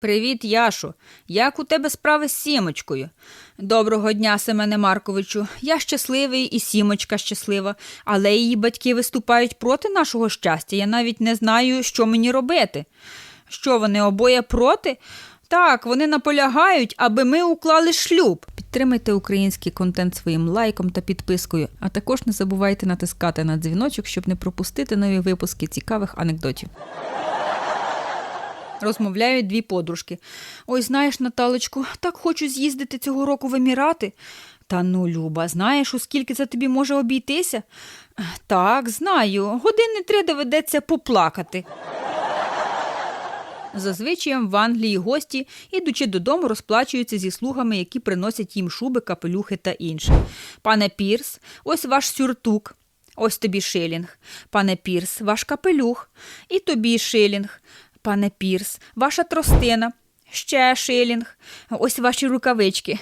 Привіт, Яшо. Як у тебе справи з сімочкою? Доброго дня, Семене Марковичу. Я щасливий і сімочка щаслива, але її батьки виступають проти нашого щастя. Я навіть не знаю, що мені робити. Що вони обоє проти? Так, вони наполягають, аби ми уклали шлюб. Підтримайте український контент своїм лайком та підпискою, а також не забувайте натискати на дзвіночок, щоб не пропустити нові випуски цікавих анекдотів. Розмовляють дві подружки. Ой, знаєш, Наталочку, так хочу з'їздити цього року в Емірати. Та ну, Люба, знаєш, у скільки це тобі може обійтися? Так, знаю. Години три доведеться поплакати. Зазвичай в Англії гості, ідучи додому, розплачуються зі слугами, які приносять їм шуби, капелюхи та інше. Пане Пірс, ось ваш сюртук. Ось тобі шилінг. Пане Пірс, ваш капелюх. І тобі шилінг. Пане Пірс, ваша тростина. Ще шилінг. Ось ваші рукавички.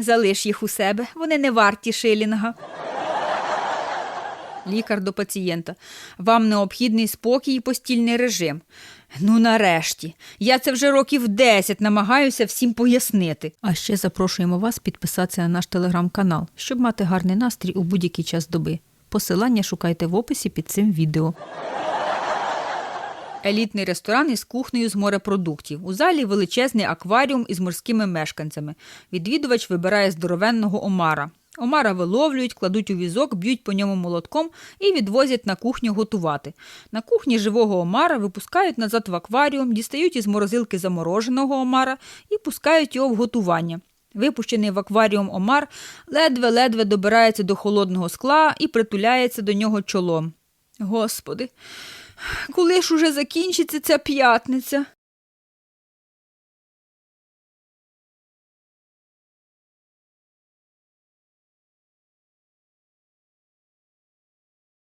Залиш їх у себе, вони не варті шилінга. Лікар до пацієнта. Вам необхідний спокій і постільний режим. Ну, нарешті, я це вже років 10 намагаюся всім пояснити. А ще запрошуємо вас підписатися на наш телеграм-канал, щоб мати гарний настрій у будь-який час доби. Посилання шукайте в описі під цим відео. Елітний ресторан із кухнею з морепродуктів. У залі величезний акваріум із морськими мешканцями. Відвідувач вибирає здоровенного омара. Омара виловлюють, кладуть у візок, б'ють по ньому молотком і відвозять на кухню готувати. На кухні живого омара випускають назад в акваріум, дістають із морозилки замороженого омара і пускають його в готування. Випущений в акваріум омар ледве-ледве добирається до холодного скла і притуляється до нього чолом. Господи, коли ж уже закінчиться ця п'ятниця?